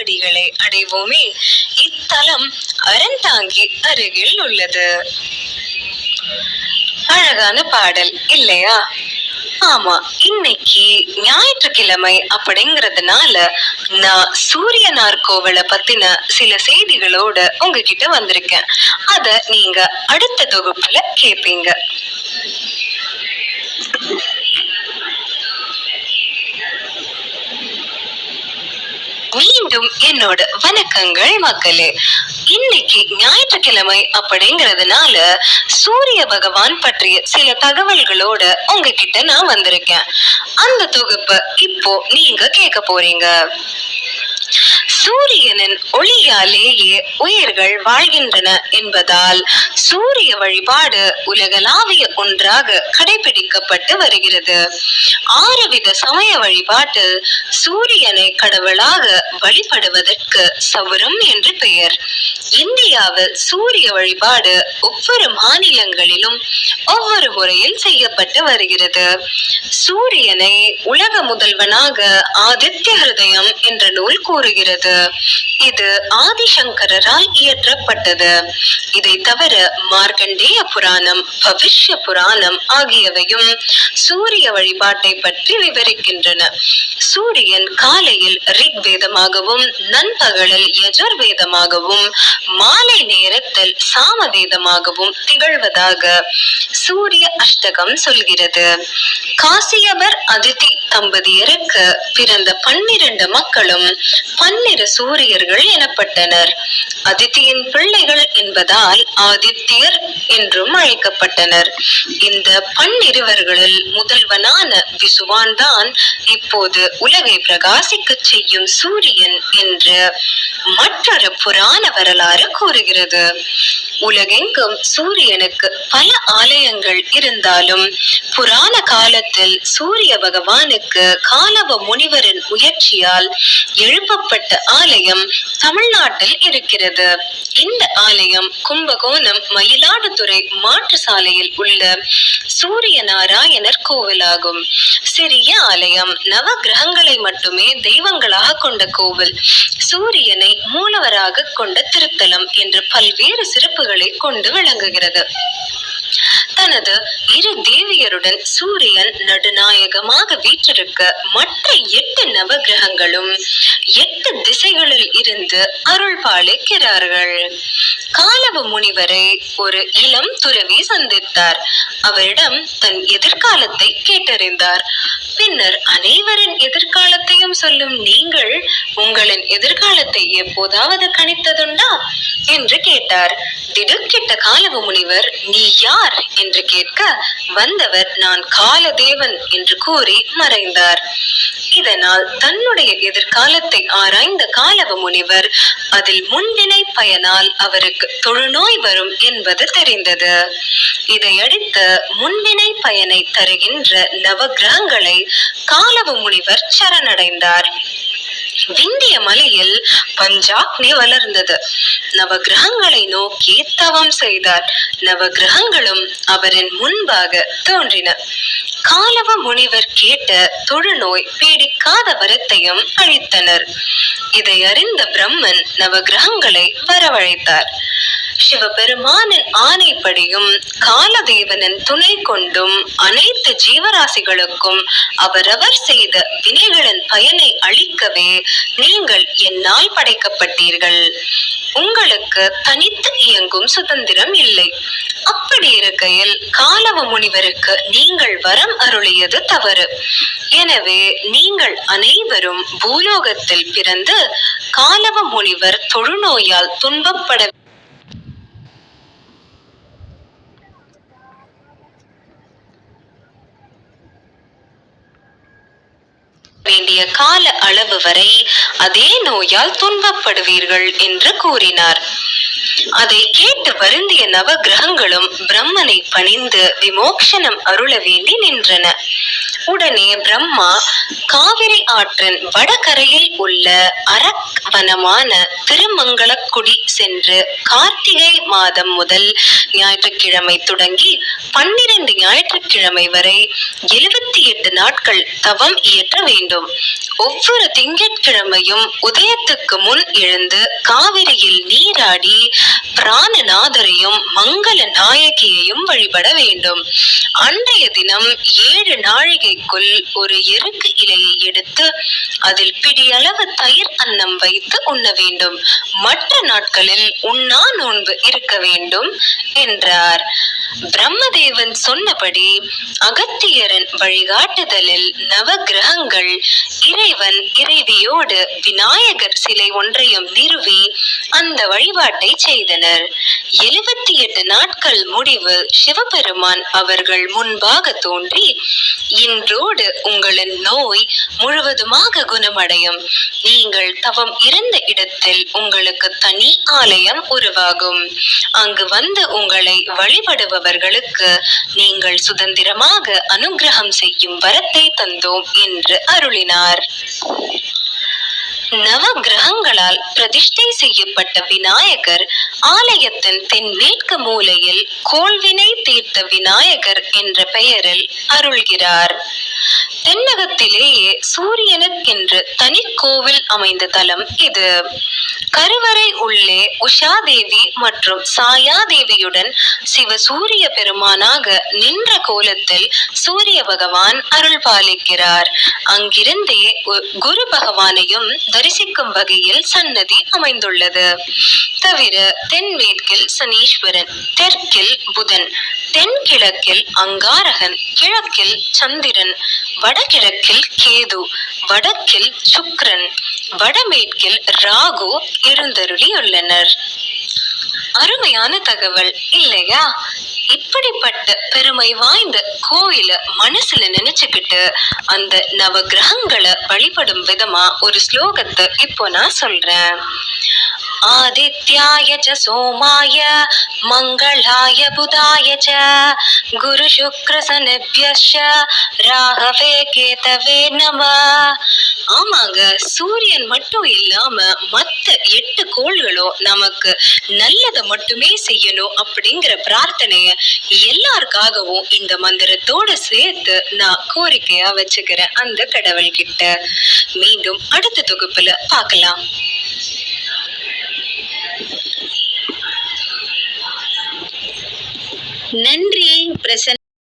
திருவடிகளை அடைவோமே. இத்தலம் அறந்தாங்கி அருகில் உள்ளது. அழகான பாடல் இல்லையா? ஆமா இன்னைக்கு ஞாயிற்றுக்கிழமை அப்படிங்கறதுனால நான் சூரியனார் கோவிலை பத்தின சில செய்திகளோட உங்ககிட்ட வந்திருக்கேன். அத நீங்க அடுத்த தொகுப்புல கேப்பீங்க. மீண்டும் என்னோட வணக்கங்கள் மக்களே. இன்னைக்கு ஞாயிற்றுக்கிழமை அப்படிங்கறதுனால சூரிய பகவான் பற்றிய சில தகவல்களோட உங்ககிட்ட நான் வந்திருக்கேன். அந்த தொகுப்பை இப்போ நீங்க கேட்க போறீங்க. சூரியனின் ஒளியாலேயே உயிர்கள் வாழ்கின்றன என்பதால் சூரிய வழிபாடு உலகளாவிய ஒன்றாக கடைபிடிக்கப்பட்டு வருகிறது. ஆறு வித சமய வழிபாட்டு சூரியனை கடவுளாக வழிபடுவதற்கு சௌரம் என்று பெயர். இந்தியாவில் சூரிய வழிபாடு ஒவ்வொரு மாநிலங்களிலும் ஒவ்வொரு முறையில் செய்யப்பட்டு வருகிறது. சூரியனை உலக முதல்வனாக ஆதித்ய ஹிருதயம் என்ற நூல் கூறுகிறது. இது ஆதிசங்கரால் இயற்றப்பட்டது. இதை தவிர மார்க்கண்டேய புராணம் பவிஷ்ய புராணம் ஆகியவையும் சூரிய வழிபாட்டை பற்றி விவரிக்கின்றன. சூரியன் காலையில் ரிக் வேதமாகவும் நண்பகலில் யஜர் வேதமாகவும் மாலை நேரத்தில் சாம வேதமாகவும் திகழ்வதாக சூரிய அஷ்டகம் சொல்கிறது. காசியவர் அதிதி தம்பதியருக்கு பிறந்த பன்னிரண்டு மக்களும் பன்னிரு சூரியர்கள் எனப்பட்டனர். அதித்தியின் பிள்ளைகள் என்பதால் ஆதித்யர் என்றும் அழைக்கப்பட்டனர். இந்த பன்னிருவர்களில் முதல்வனான விசுவான் தான் இப்போது உலகை பிரகாசிக்கச் செய்யும் சூரியன் என்று மற்றொரு புராண வரலாறு கூறுகிறது. உலகெங்கும் சூரியனுக்கு பல ஆலயங்கள் இருந்தாலும் புராண காலத்தில் சூரிய பகவானுக்கு காலவ முனிவரின் முயற்சியால் எழுப்பப்பட்ட ஆலயம் தமிழ்நாட்டில் இருக்கிறது. இந்த ஆலயம் கும்பகோணம் மயிலாடுதுறை மாற்று சாலையில் உள்ள சூரிய நாராயணர் கோவிலாகும். சிறிய ஆலயம் நவ கிரகங்களை மட்டுமே தெய்வங்களாக கொண்ட கோவில். சூரியனை மூலவராக கொண்ட திருத்தலம் என்று பல்வேறு சிறப்புகள் கொண்டு விளங்குகிறது. தனது இரு தேவியருடன் சூரியன் நடுநாயகமாக வீற்றிருக்க மற்ற எட்டு நவகிரகங்களும் எட்டு திசைகளில் இருந்து அருள் பாலிக்கிறார்கள். காலவ முனிவரை ஒரு இளம் துறவி சந்தித்தார். அவரிடம் தன் எதிர்காலத்தை கேட்டறிந்தார். பின்னர் அனைவரின் எதிர்காலத்தையும் சொல்லும் நீங்கள் உங்களின் எதிர்காலத்தை எப்போதாவது கணித்ததுண்டா? என்று கேட்டார். திடுக்கிட்ட காலவ முனிவர் நீ யார்? என்று கேட்க வந்தவர் நான் காலதேவன் என்று கூறி மறைந்தார். இதனால் தன்னுடைய எதிர்காலத்தை ஆராய்ந்த காலவ முனிவர் அதில் முன்வினை பயனால் அவருக்கு தொழுநோய் வரும் என்பது தெரிந்தது. இதையடுத்து முன்வினை பயனை தருகின்ற நவகிரகங்களை காலவ முனிவர் சரணடைந்தார். விந்திய மலையில் பஞ்சாக்னி வளர்ந்தது. நவகிரகங்களை நோக்கி தவம் செய்தார். நவகிரகங்களும் அவரின் முன்பாக தோன்றின. காலவ முனிவர் கேட்ட தொழுநோய் பீடிக்காத வரத்தையும் அழித்தனர். இதை அறிந்த பிரம்மன் நவகிரகங்களை வரவழைத்தார். சிவபெருமானின் ஆணைப்படியும் காலதேவனின் துணை கொண்டும் அனைத்து ஜீவராசிகளுக்கும் அவரவர் செய்த வினைகளின் பயனை அளிக்கவே நீங்கள் என்னால் படைக்கப்பட்டீர்கள். உங்களுக்கு தனித்து இயங்கும் சுதந்திரம் இல்லை. அப்படி இருக்கையில் காலவ முனிவருக்கு நீங்கள் வரம் அருளியது தவறு. எனவே நீங்கள் அனைவரும் பூலோகத்தில் பிறந்து காலவ முனிவர் தொழுநோயால் துன்பப்பட வேண்டிய கால அளவு வரை அதே நோயால் துன்பப்படுவீர்கள் என்று கூறினார். அதை கேட்டு வருந்திய நவ கிரகங்களும் பிரம்மனை பணிந்து விமோக்ஷனம் அருள வேண்டி நின்றன. உடனே பிரம்மா காவிரி ஆற்றின் வடகரையில் உள்ள அரக்வனமான திருமங்களக்குடி சென்று கார்த்திகை மாதம் முதல் ஞாயிற்றுக்கிழமை தொடங்கி பன்னிரண்டு ஞாயிற்றுக்கிழமை வரை எழுபத்தி எட்டு நாட்கள் தவம் இயற்ற வேண்டும். ஒவ்வொரு திங்கட்கிழமையும் உதயத்துக்கு முன் எழுந்து காவிரியில் நீராடி பிராணநாதரையும் மங்கள நாயகியையும் வழிபட வேண்டும். அன்றைய தினம் ஏழு நாழிகைக்குள் ஒரு எருக்கு இலையை எடுத்து அதில் பிடியளவு தயிர் அன்னம் வைத்து உண்ண வேண்டும். மற்ற நாட்களில் உண்ணா நோன்பு இருக்க வேண்டும் என்றார். பிரம்மதேவன் சொன்னபடி அகத்தியரன் வழிகாட்டுதலில் நவ கிரகங்கள் இறைவன் இறைவியோடு விநாயகர் சிலை ஒன்றையும் நிறுவி அந்த வழிபாட்டை செய்தனர். எழுபத்தி எட்டு நாட்கள் முடிவு சிவபெருமான் அவர்கள் முன்பாக தோன்றி ஒன்றோடு உங்களின் நோய் முழுவதுமாக குணமடையும். நீங்கள் தவம் இருந்த இடத்தில் உங்களுக்கு தனி ஆலயம் உருவாகும். அங்கு வந்து உங்களை வழிபடுபவர்களுக்கு நீங்கள் சுதந்திரமாக அனுக்கிரகம் செய்யும் வரத்தை தந்தோம் என்று அருளினார். நவ கிரகங்களால் பிரதிஷ்டை செய்யப்பட்ட விநாயகர் ஆலயத்தின் தென்மேற்கு மூலையில் கோள்வினை தீர்த்த விநாயகர் என்ற பெயரில் அருள்கிறார். தென்னகத்திலேயே சூரிய தனி கோவில் அமைந்த தலம் இது. கருவறை உள்ளே உஷாதேவி மற்றும் சாயாதேவியுடன் சிவ சூரிய பெருமானாக நின்ற கோலத்தில் சூரிய பகவான் அருள் பாலிக்கிறார். அங்கிருந்தே குரு பகவானையும் தரிசிக்கும் வகையில் சன்னதி அமைந்துள்ளது. தவிர தென்மேற்கில் சனீஸ்வரன் தெற்கில் புதன் தென்கிழக்கில் அங்காரகன் கிழக்கில் சந்திரன் வடகிழக்கில் கேது வடக்கில் சுக்ரன் வடமேற்கில் ராகு இருந்தருளியுள்ளனர் அருமையான தகவல் இல்லையா? இப்படிப்பட்ட பெருமை வாய்ந்த கோயில மனசுல நினைச்சுக்கிட்டு அந்த நவ கிரகங்களை வழிபடும் விதமா ஒரு ஸ்லோகத்தை இப்போ நான் சொல்றேன். ஆதித்யாய ச சோமாய மங்களாய புதாய ச குரு சுக்ர ராகவே கேதவே நம ஆமாங்க சூரியன் மட்டும் இல்லாம மத்த எட்டு கோள்களும் நமக்கு நல்லதை மட்டுமே செய்யணும் அப்படிங்கிற பிரார்த்தனைய எல்லாருக்காகவும் இந்த மந்திரத்தோட சேர்த்து நான் கோரிக்கையா வச்சுக்கிறேன் அந்த கடவுள்கிட்ட. மீண்டும் அடுத்த தொகுப்புல பார்க்கலாம். நன்றி பிரசன்